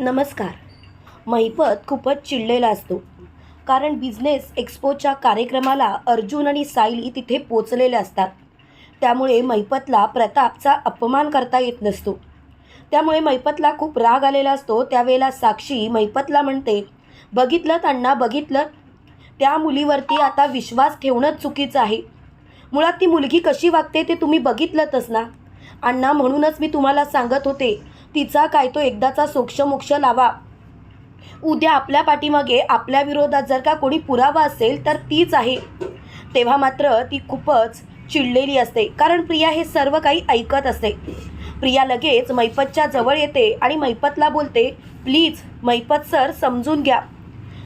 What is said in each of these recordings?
नमस्कार. महिपत खूपच चिडलेला असतो. कारण बिझनेस एक्स्पोच्या कार्यक्रमाला अर्जुन आणि सायली तिथे पोचलेले असतात. त्यामुळे महिपतला प्रतापचा अपमान करता येत नसतो. त्यामुळे महिपतला खूप राग आलेला असतो. त्यावेळेला साक्षी महिपतला म्हणते बघितलं अण्णा बघितलं. त्या मुलीवरती आता विश्वास ठेवणंच चुकीचं आहे. मुळात ती मुलगी कशी वागते ते तुम्ही बघितलंतच ना. अण्णा म्हणूनच मी तुम्हाला सांगत होते. तिचा काय तो एकदाचा सोक्षमोक्ष लावा. उद्या आपल्या पाठीमागे आपल्या विरोधात जर का कोणी पुरावा असेल तर तीच आहे. तेव्हा मात्र ती खूपच चिडलेली असते. कारण प्रिया हे सर्व काही ऐकत असते. प्रिया लगेच मैपतच्या जवळ येते आणि मैपतला बोलते प्लीज मैपत सर समजून घ्या.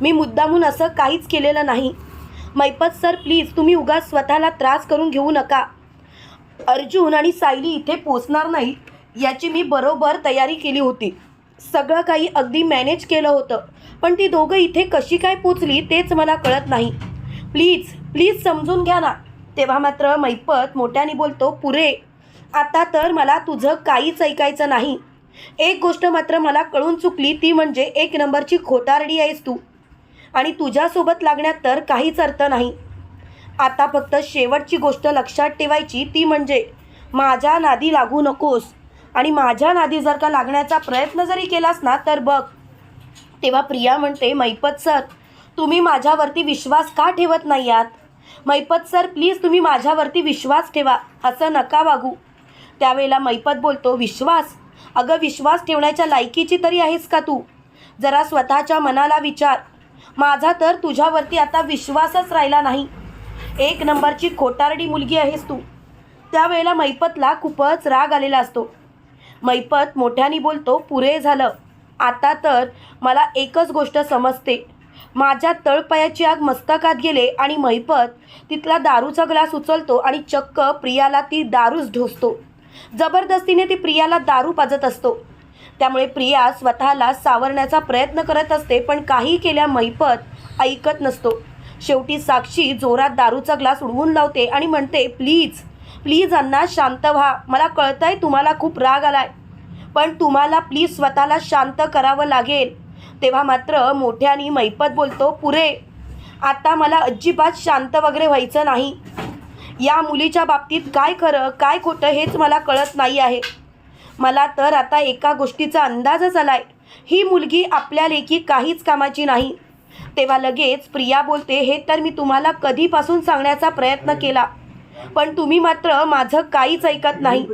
मी मुद्दामून असं काहीच केलेलं नाही. मैपत सर प्लीज तुम्ही उगाच स्वतःला त्रास करून घेऊ नका. अर्जुन आणि सायली इथे पोचणार नाही याची मी बरोबर तयारी केली होती. सगळं काही अगदी मॅनेज केलं होतं. पण ती दोघं इथे कशी काय पोचली तेच मला कळत नाही. प्लीज प्लीज समजून घ्या ना. तेव्हा मात्र मैपत मोठ्याने बोलतो पुरे आता तर मला तुझं काहीच ऐकायचं नाही. एक गोष्ट मात्र मला कळून चुकली ती म्हणजे एक नंबरची खोटारडी आहेस तू. आणि तुझ्यासोबत लागण्यात तर काहीच अर्थ नाही. आता फक्त शेवटची गोष्ट लक्षात ठेवायची ती म्हणजे माझ्या नादी लागू नकोस. आणि माझ्या नादी जर का लागण्याचा प्रयत्न जरी केलास ना तर बघ. तेव्हा प्रिया म्हणते मैपत सर तुम्ही माझ्यावरती विश्वास का ठेवत नाही आहात? मैपत सर प्लीज तुम्ही माझ्यावरती विश्वास ठेवा असं नका वागू. त्यावेळेला मैपत बोलतो विश्वास? अगं विश्वास ठेवण्याच्या लायकीची तरी आहेस का तू? जरा स्वतःच्या मनाला विचार. माझा तर तुझ्यावरती आता विश्वासच राहिला नाही. एक नंबरची खोटारडी मुलगी आहेस तू. त्यावेळेला मैपतला खूपच राग आलेला असतो. मैपत मोठ्याने बोलतो पुरे झालं. आता तर मला एकच गोष्ट समजते. माझ्या तळपायाची आग मस्तकात गेले आणि मैपत तिथला दारूचा ग्लास उचलतो आणि चक्क प्रियाला ती दारूच ढोसतो. जबरदस्तीने ती प्रियाला दारू पाजत असतो. त्यामुळे प्रिया स्वतःला सावरण्याचा प्रयत्न करत असते पण काही केल्या मैपत ऐकत नसतो. शेवटी साक्षी जोरात दारूचा ग्लास उडवून लावते आणि म्हणते प्लीज प्लीज अण्णा शांत व्हा. मला कळतंय तुम्हाला खूप राग आलाय. पण तुम्हाला प्लीज स्वतःला शांत करावं लागेल. तेव्हा मात्र मोठ्याने मैपत बोलतो पुरे आता मला अजिबात शांत वगैरे व्हायचं नाही. या मुलीच्या बाबतीत काय खरं काय खोटं हेच मला कळत नाही आहे. मला तर आता एका गोष्टीचा अंदाजच आलाय. ही मुलगी आपल्या लेखी काहीच कामाची नाही. तेव्हा लगेच प्रिया बोलते हे तर मी तुम्हाला कधीपासून सांगण्याचा प्रयत्न केला. पण तुम्ही मात्र माझं काहीच ऐकत नाही.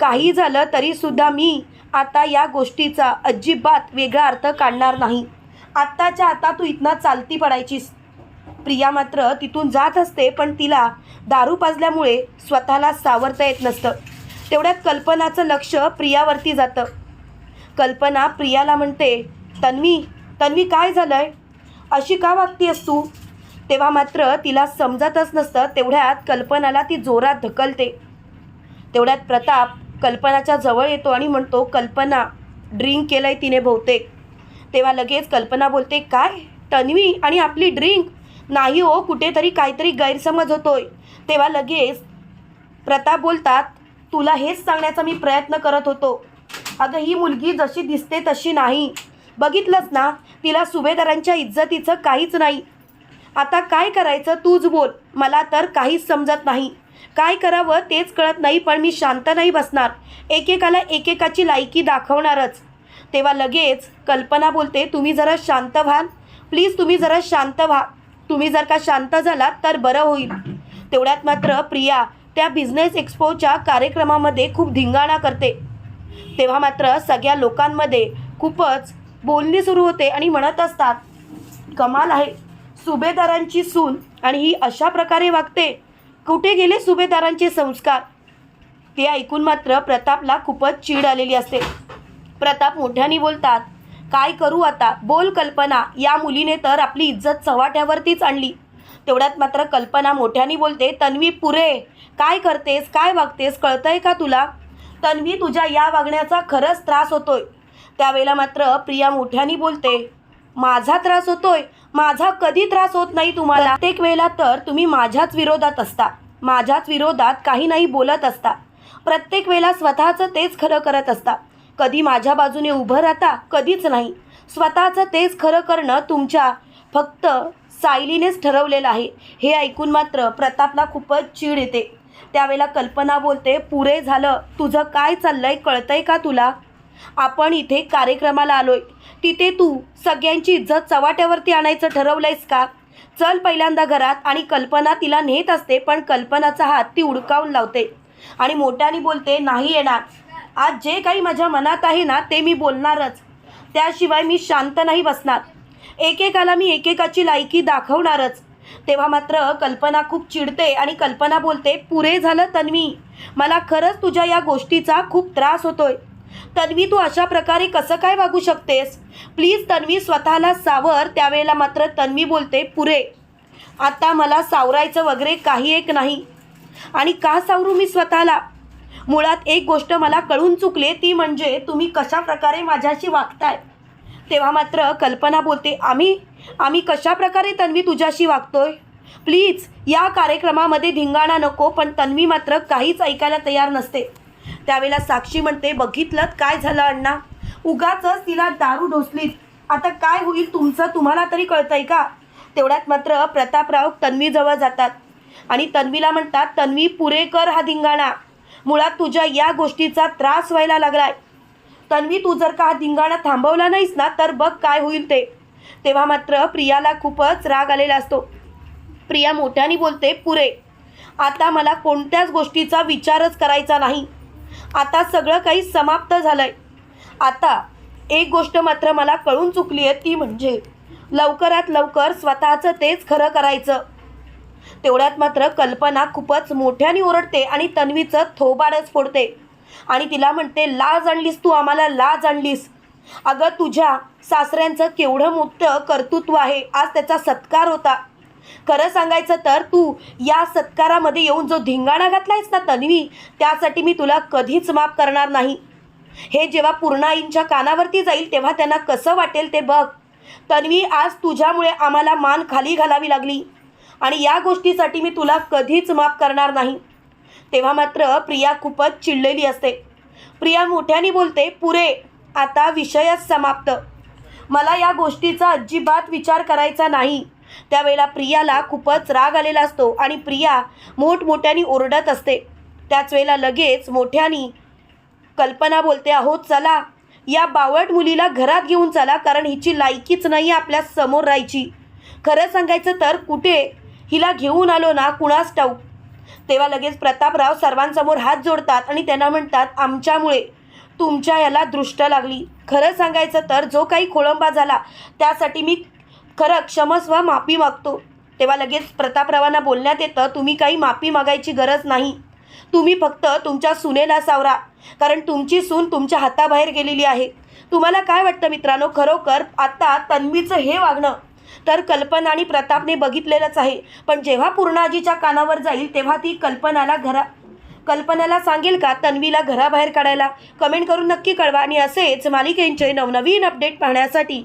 काही झालं तरी सुद्धा मी आता या गोष्टीचा अजिबात वेगळा अर्थ काढणार नाही. आत्ताच्या आता तू इथनं चालती पडायचीस. प्रिया मात्र तिथून जात असते पण तिला दारू पाजल्यामुळे स्वतःला सावरता येत नसतं. तेवढ्यात कल्पनाचं लक्ष प्रियावरती जातं. कल्पना प्रियाला म्हणते तन्वी तन्वी काय झालं आहे अशी का वागतीयस तू? तेव्हा मात्र तिला समजतच नसतं तेवढ्यात कल्पनाला ती जोरात ढकलते. तेवढ्यात प्रताप कल्पनाच्या जवळ येतो आणि म्हणतो कल्पना ड्रिंक केलंय तिने बहुतेक. तेव्हा लगेच कल्पना बोलते काय? तन्वी आणि आपली ड्रिंक? नाही हो कुठेतरी काहीतरी गैरसमज होतोय. तेव्हा लगेच प्रताप बोलतात तुला हेच सांगण्याचा मी प्रयत्न करत होतो. अगं ही मुलगी जशी दिसते तशी नाही. बघितलंच ना तिला सुभेदारांच्या इज्जतीचं काहीच नाही. आता काय करायचं तूच बोल. मला तर काहीच समजत नाही. काय करावं तेच कळत नाही पण मी शांत नाही बसणार. एकेकाला एकेकाची लायकी दाखवणारच. तेव्हा लगेच कल्पना बोलते तुम्ही जरा शांत व्हाल. प्लीज तुम्ही जरा शांत व्हा. तुम्ही जर का शांत झालात तर बरं होईल. तेवढ्यात मात्र प्रिया त्या बिझनेस एक्स्पोच्या कार्यक्रमामध्ये खूप धिंगाणा करते. तेव्हा मात्र सगळ्या लोकांमध्ये खूपच बोलणी सुरू होते आणि म्हणत असतात कमाल आहे. सुभेदारांची सून आणि ही अशा प्रकारे वागते. कुठे गेले सुभेदारांचे संस्कार? ते ऐकून मात्र प्रतापला खूपच चीड आलेली असते. प्रताप मोठ्याने बोलतात काय करू आता? बोल कल्पना. या मुलीने तर आपली इज्जत चव्हाट्यावरतीच आणली. तेवढ्यात मात्र कल्पना मोठ्याने बोलते तन्वी पुरे काय करतेस? काय वागतेस? कळतंय का तुला? तन्वी तुझ्या या वागण्याचा खरंच त्रास होतोय. त्यावेळेला मात्र प्रिया मोठ्याने बोलते माझा त्रास होतोय? माझा कधी त्रास होत नाही तुम्हाला? प्रत्येक वेळेला तर तुम्ही माझ्याच विरोधात असता. माझ्याच विरोधात काही नाही बोलत असता. प्रत्येक वेळेला स्वतःचं तेच खरं करत असता. कधी माझ्या बाजूने उभं राहता कधीच नाही. स्वतःचं तेच खरं करणं तुमच्या फक्त सायलीनेच ठरवलेलं आहे. हे ऐकून मात्र प्रतापला खूपच चीड येते. त्यावेळेला कल्पना बोलते पुरे झालं. तुझं काय चाललंय? कळतंय का तुला? आपण इथे कार्यक्रमाला आलोय. तिथे तू सगळ्यांची इज्जत चवाट्यावरती आणायचं ठरवलंयस का? चल पहिल्यांदा घरात आणि कल्पना तिला नेत असते पण कल्पनाचा हात ती उडकावून लावते. आणि मोठ्याने बोलते नाही येणार. आज जे काही माझ्या मनात आहे ना ते मी बोलणारच. त्याशिवाय मी शांत नाही बसणार. एकेकाला मी एकेकाची लायकी दाखवणारच. तेव्हा मात्र कल्पना खूप चिडते आणि कल्पना बोलते पुरे झालं तन्वी. मला खरंच तुझ्या या गोष्टीचा खूप त्रास होतोय. तन्वी तू अशा प्रकारे कसं काय वागू शकतेस? प्लीज तन्वी स्वतःला सावर. त्यावेळेला मात्र तन्वी बोलते पुरे आता मला सावरायचं वगैरे काही एक नाही. आणि का सावरू मी स्वतःला? मुळात एक गोष्ट मला कळून चुकले ती म्हणजे तुम्ही कशा प्रकारे माझ्याशी वागताय? तेव्हा मात्र कल्पना बोलते आम्ही आम्ही कशा प्रकारे तन्वी तुझ्याशी वागतोय? प्लीज या कार्यक्रमामध्ये धिंगाणा नको पण तन्वी मात्र काहीच ऐकायला तयार नसते. त्यावेळेला साक्षी म्हणते बघितलं काय झालं अण्णा? उगाच तिला दारू ढोसलीत आता काय होईल तुमचं? तुम्हाला तरी कळतंय का? तेवढ्यात मात्र प्रतापराव तन्वीजवळ जातात. आणि तन्वीला म्हणतात तन्वी पुरेकर हा धिंगाणा. मुळात तुझ्या या गोष्टीचा त्रास व्हायला लागलाय. तन्वी तू जर का हा धिंगाणा थांबवला नाहीस ना तर बघ काय होईल ते. तेव्हा मात्र प्रियाला खूपच राग आलेला असतो. प्रिया मोठ्याने बोलते पुरे आता मला कोणत्याच गोष्टीचा विचारच करायचा नाही. आता सगळं काही समाप्त झालंय. आता एक गोष्ट मात्र मला कळून चुकली आहे ती म्हणजे लवकरात लवकर स्वतःचं तेच खरं करायचं. तेवढ्यात मात्र कल्पना खूपच मोठ्याने ओरडते आणि तन्वीचं थोबाडच फोडते. आणि तिला म्हणते लाज आणलीस तू आम्हाला लाज आणलीस. अगं तुझ्या सासऱ्यांचं केवढं मोठं कर्तृत्व आहे. आज त्याचा सत्कार होता. खरं सांगायचं तर तू या सत्कारामध्ये येऊन जो धिंगाणा घातलायस ना तन्वी त्यासाठी मी तुला कधीच माफ करणार नाही. हे जेव्हा पूर्णाईंच्या कानावरती जाईल तेव्हा त्यांना कसं वाटेल ते बघ. तन्वी आज तुझ्यामुळे आम्हाला मान खाली घालावी लागली. आणि या गोष्टीसाठी मी तुला कधीच माफ करणार नाही. तेव्हा मात्र प्रिया खूपच चिडलेली असते. प्रिया मोठ्याने बोलते पुरे आता विषयच समाप्त. मला या गोष्टीचा अजिबात विचार करायचा नाही. त्यावेळेला प्रियाला खूपच राग आलेला असतो आणि प्रिया मोठमोठ्याने ओरडत असते. त्याच वेळेला लगेच मोठ्यानी कल्पना बोलते अहो चला. या बावळट मुलीला घरात घेऊन चला कारण हिची लायकीच नाही आपल्यासमोर राहायची. खरं सांगायचं तर कुठे हिला घेऊन आलो ना कुणास ठाऊक. तेव्हा लगेच प्रतापराव सर्वांसमोर हात जोडतात आणि त्यांना म्हणतात आमच्यामुळे तुमच्या याला दृष्ट लागली. खरं सांगायचं तर जो काही खोळंबा झाला त्यासाठी मी खरं क्षमस्व माफी मागतो. तेव्हा लगेच प्रतापरावांना बोलण्यात येतं तुम्ही काही माफी मागायची गरज नाही. तुम्ही फक्त तुमच्या सुनेला सावरा. कारण तुमची सून तुमच्या हाताबाहेर गेलेली आहे. तुम्हाला काय वाटतं मित्रांनो? खरोखर आता तन्वीचं हे वागणं तर कल्पना आणि प्रतापने बघितलेलंच आहे. पण जेव्हा पूर्णाजीच्या कानावर जाईल तेव्हा ती कल्पनाला घरा कल्पनाला सांगेल का तन्वीला घराबाहेर काढायला? कमेंट करून नक्की कळवा. आणि असेच मालिकेंचे नवनवीन अपडेट पाहण्यासाठी